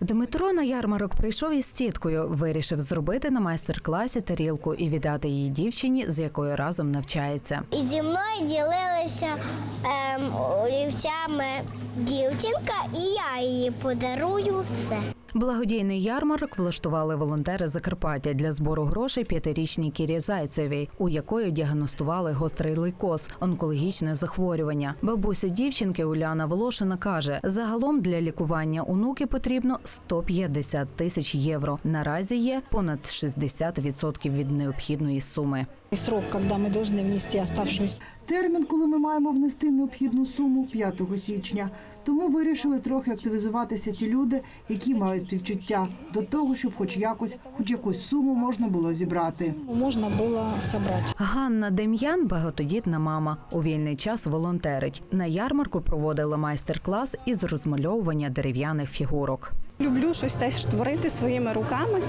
Дмитро на ярмарок прийшов із тіткою. Вирішив зробити на майстер-класі тарілку і віддати її дівчині, з якою разом навчається. І зі мною ділилися ем, олівцями дівчинка, і я її подарую це. Благодійний ярмарок влаштували волонтери Закарпаття для збору грошей п'ятирічній Кірі Зайцевій, у якої діагностували гострий лейкоз, онкологічне захворювання. Бабуся дівчинки Уляна Волошина каже: загалом для лікування онуки потрібно 150 тисяч євро. Наразі є понад 60% від необхідної суми. Срок, когда мы должны внести оставшуюся Термін, коли ми маємо внести необхідну суму 5 січня. Тому вирішили трохи активізуватися ті люди, які мають співчуття до того, щоб хоч якось, хоч якусь суму можна було зібрати. Можна було зібрати. Ганна Дем'ян багатодітна мама. У вільний час волонтерить. На ярмарку проводила майстер-клас із розмальовування дерев'яних фігурок. Люблю щось теж творити своїми руками.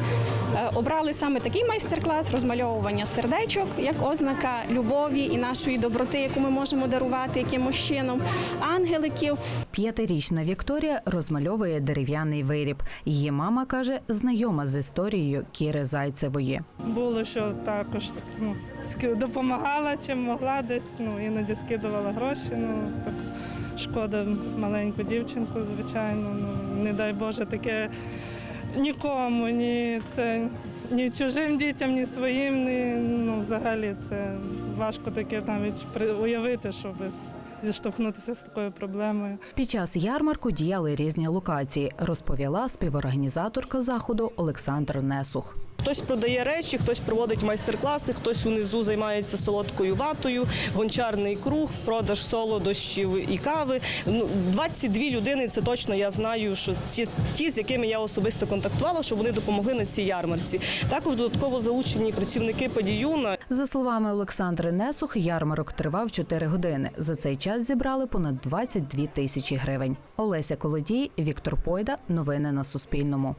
Е, Обрали саме такий майстер-клас розмальовування сердечок як ознака любові і нашої доброти, яку ми можемо дарувати якимось чином, ангеликів. П'ятирічна Вікторія розмальовує дерев'яний виріб. Її мама каже, знайома з історією Кіри Зайцевої. Було, що також ну, допомагала чим могла десь, ну, іноді скидувала гроші. Ну, так шкода маленьку дівчинку, звичайно. Ну, не дай Боже, таке нікому, ні, це, ні чужим дітям, ні своїм. Ні, ну, взагалі це важко таке навіть при- уявити, щоб зіштовхнутися з такою проблемою. Під час ярмарку діяли різні локації, розповіла співорганізаторка заходу Олександр Несух. Хтось продає речі, хтось проводить майстер-класи, хтось унизу займається солодкою ватою, гончарний круг, продаж солодощів і кави. Ну, 22 людини. Це точно я знаю, що ці ті, з якими я особисто контактувала, що вони допомогли на цій ярмарці. Також додатково залучені працівники подіюна. За словами Олександри Несух, ярмарок тривав 4 години. За цей час зібрали понад 22 тисячі гривень. Олеся Колодій, Віктор Пойда. Новини на Суспільному.